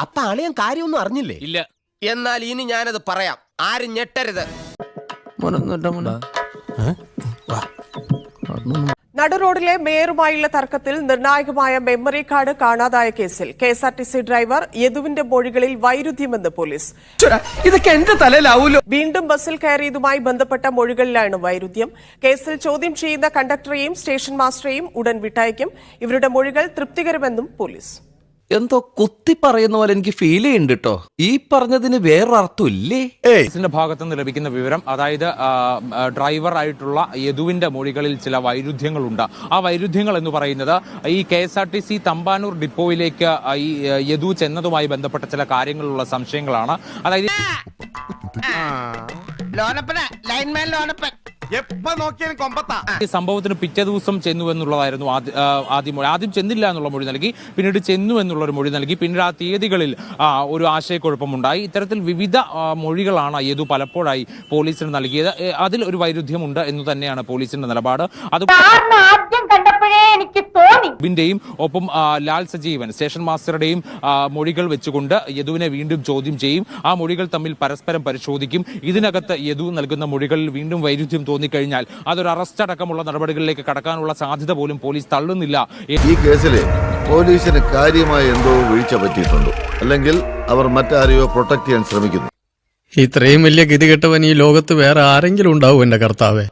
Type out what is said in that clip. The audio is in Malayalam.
അപ്പൊ അളിയൻ കാര്യമൊന്നും അറിഞ്ഞില്ലേ? ഇല്ല. എന്നാൽ ഇനി ഞാനത് പറയാം. ആരും ഞെട്ടരുത്. നടുറോഡിലെ മേയറുമായുള്ള തർക്കത്തിൽ നിർണായകമായ മെമ്മറി കാർഡ് കാണാതായ കേസിൽ K S R T C driver യദുവിന്റെ മൊഴികളിൽ വൈരുദ്ധ്യമെന്ന് പോലീസ്. ഇതൊക്കെ എന്റെ തലയിലാവൂലോ? വീണ്ടും ബസ്സിൽ കയറിയതുമായി ബന്ധപ്പെട്ട മൊഴികളിലാണ് വൈരുദ്ധ്യം. കേസിൽ ചോദ്യം ചെയ്യുന്ന കണ്ടക്ടറെയും സ്റ്റേഷൻ മാസ്റ്ററെയും ഉടൻ വിട്ടയക്കും. ഇവരുടെ മൊഴികൾ തൃപ്തികരമെന്നും പോലീസ്. എന്തോ കുത്തി പറയുന്ന പോലെ എനിക്ക് ഫീൽ ചെയ്യുന്നുണ്ട് കേട്ടോ ഈ പറഞ്ഞതിന് വേറൊരർത്ഥം ഇല്ലേ? പോലീസിന്റെ ഭാഗത്തു നിന്ന് ലഭിക്കുന്ന വിവരം അതായത് ഡ്രൈവർ ആയിട്ടുള്ള യദുവിന്റെ മൊഴികളിൽ ചില വൈരുദ്ധ്യങ്ങളുണ്ട്. ആ വൈരുദ്ധ്യങ്ങൾ എന്ന് പറയുന്നത് ഈ K S R T C Thampanoor ഡിപ്പോയിലേക്ക് ഈ യദു ചെന്നതുമായി ബന്ധപ്പെട്ട ചില കാര്യങ്ങളുള്ള സംശയങ്ങളാണ്. അതായത് ലോനപ്പന ലൈൻമാൻ ലോനപ്പൻ എപ്പ നോക്കിയാലും കൊമ്പത്താ. ഈ സംഭവത്തിന് പിറ്റേ ദിവസം ചെന്നു എന്നുള്ളതായിരുന്നു ആദ്യ- ആദ്യം മൊഴി. ആദ്യം ചെന്നില്ല എന്നുള്ള മൊഴി നൽകി പിന്നീട് ചെന്നു എന്നുള്ള ഒരു മൊഴി നൽകി. പിന്നീട് ആ തീയതികളിൽ ആ, ഒരു ആശയക്കുഴപ്പമുണ്ടായി. ഇത്തരത്തിൽ വിവിധ മൊഴികളാണ് യദു പലപ്പോഴായി പോലീസിന് നൽകിയത്. അതിൽ ഒരു വൈരുദ്ധ്യമുണ്ട് എന്ന് തന്നെയാണ് പോലീസിന്റെ നിലപാട്. അത് കാരണം ആദ്യം കണ്ടപ്പോഴേ എനിക്ക് തോന്നി ബിന്റെയും ഒപ്പം ആ, ലാൽ സജീവൻ സ്റ്റേഷൻ മാസ്റ്ററുടെയും മൊഴികൾ വെച്ചുകൊണ്ട് യദുവിനെ വീണ്ടും ചോദ്യം ചെയ്യും. ആ മൊഴികൾ തമ്മിൽ പരസ്പരം പരിശോധിക്കും. ഇതിനകത്ത് യദു നൽകുന്ന മൊഴികളിൽ വീണ്ടും വൈരുദ്ധ്യം തോന്നിക്കഴിഞ്ഞാൽ അതൊരു അറസ്റ്റ് അടക്കമുള്ള നടപടികളിലേക്ക് കടക്കാനുള്ള സാധ്യത പോലും പോലീസ് തള്ളുന്നില്ല. ഈ കേസിൽ പോലീസിന് കാര്യമായ എന്തോ വീഴ്ച പറ്റിയിട്ടുണ്ട്. അല്ലെങ്കിൽ അവർ മറ്റാരെയോ പ്രൊട്ടക്ട് ചെയ്യാൻ ശ്രമിക്കുന്നു. ഇത്രയും വലിയ ഗതികെട്ടവൻ ഈ ലോകത്ത് വേറെ ആരെങ്കിലും ഉണ്ടാവും എന്റെ കർത്താവേ.